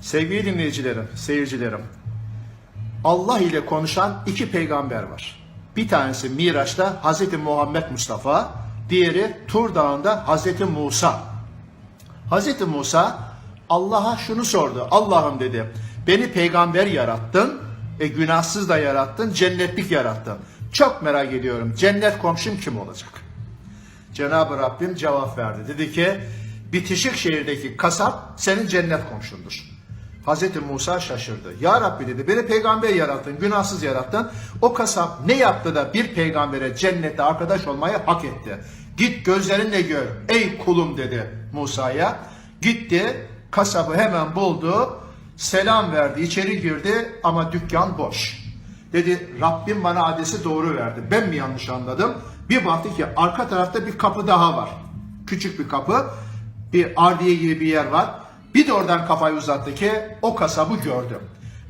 Sevgili dinleyicilerim, seyircilerim. Allah ile konuşan iki peygamber var. Bir tanesi Miraç'ta Hazreti Muhammed Mustafa, diğeri Tur Dağı'nda Hazreti Musa. Hazreti Musa Allah'a şunu sordu. Allah'ım dedi, beni peygamber yarattın, e, günahsız da yarattın, cennetlik yarattın. Çok merak ediyorum, cennet komşum kim olacak? Cenab-ı Rabbim cevap verdi. Dedi ki bitişik şehirdeki kasap senin cennet komşundur. Hazreti Musa şaşırdı. Ya Rabbi dedi beni peygamber yarattın, günahsız yarattın. O kasap ne yaptı da bir peygambere cennette arkadaş olmayı hak etti. Git gözlerinle gör ey kulum dedi Musa'ya. Gitti kasabı hemen buldu. Selam verdi içeri girdi ama dükkan boş. Dedi Rabbim bana adresi doğru verdi. Ben mi yanlış anladım? Bir baktı ki arka tarafta bir kapı daha var. Küçük bir kapı. Bir ardiye gibi bir yer var. Bir de oradan kafayı uzattı ki o kasabı gördüm.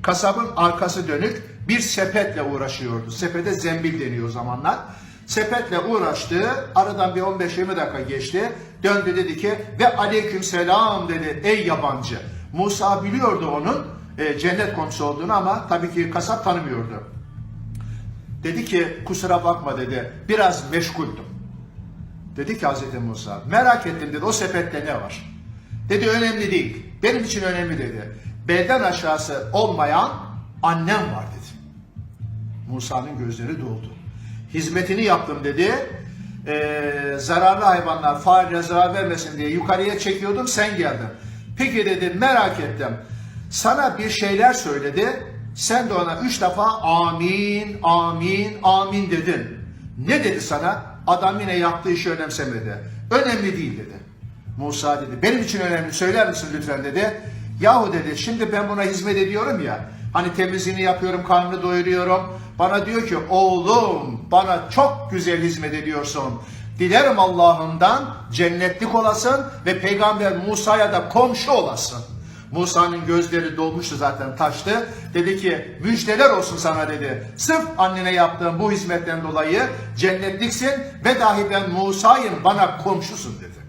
Kasabın arkası dönük bir sepetle uğraşıyordu. Sepete zembil deniyor o zamanlar. Sepetle uğraştı. Aradan bir 15-20 dakika geçti. Döndü dedi ki ve aleyküm selam dedi ey yabancı. Musa biliyordu onun e, cennet komşusu olduğunu ama tabii ki kasap tanımıyordu. Dedi ki kusura bakma dedi biraz meşguldüm. Dedi ki Hazreti Musa merak ettim dedi o sepette ne var? Dedi önemli değil. Benim için önemli dedi. Belden aşağısı olmayan annem var dedi. Musa'nın gözleri doldu. Hizmetini yaptım dedi. Ee, zararlı hayvanlar fareye zarar vermesin diye yukarıya çekiyordum sen geldin. Peki dedi merak ettim. Sana bir şeyler söyledi. Sen de ona üç defa amin, amin, amin dedin. Ne dedi sana? Adam yine yaptığı işi önemsemedi. Önemli değil dedi. Musa dedi benim için önemli söyler misin lütfen dedi. Yahu dedi şimdi ben buna hizmet ediyorum ya. Hani temizliğini yapıyorum, karnını doyuruyorum. Bana diyor ki oğlum bana çok güzel hizmet ediyorsun. Dilerim Allah'ımdan cennetlik olasın ve peygamber Musa'ya da komşu olasın. Musa'nın gözleri dolmuştu zaten taştı. Dedi ki müjdeler olsun sana dedi. Sırf annene yaptığım bu hizmetten dolayı cennetliksin ve dahi ben Musa'yım bana komşusun dedi.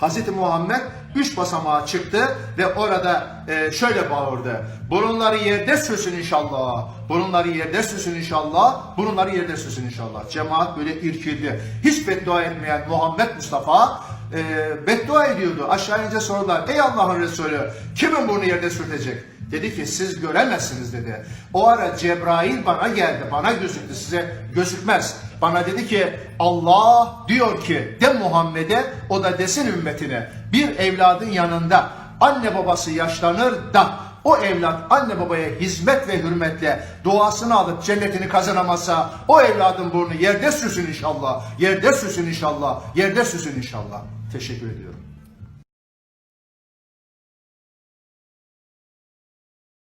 Hazreti Muhammed üç basamağa çıktı ve orada e, şöyle bağırdı. Burunları yerde sürsün inşallah. Burunları yerde sürsün inşallah. Burunları yerde sürsün inşallah. Cemaat böyle irkildi. Hiç beddua etmeyen Muhammed Mustafa e, beddua ediyordu. Aşağı ince sordular. Ey Allah'ın Resulü kimin burnu yerde sürtecek? Dedi ki siz göremezsiniz dedi. O ara Cebrail bana geldi. Bana gözüktü. Size gözükmez. Bana dedi ki Allah diyor ki de Muhammed'e o da desin ümmetine bir evladın yanında anne babası yaşlanır da o evlat anne babaya hizmet ve hürmetle duasını alıp cennetini kazanamazsa o evladın burnu yerde süsün inşallah. Yerde süsün inşallah. Yerde süsün inşallah. Teşekkür ediyorum.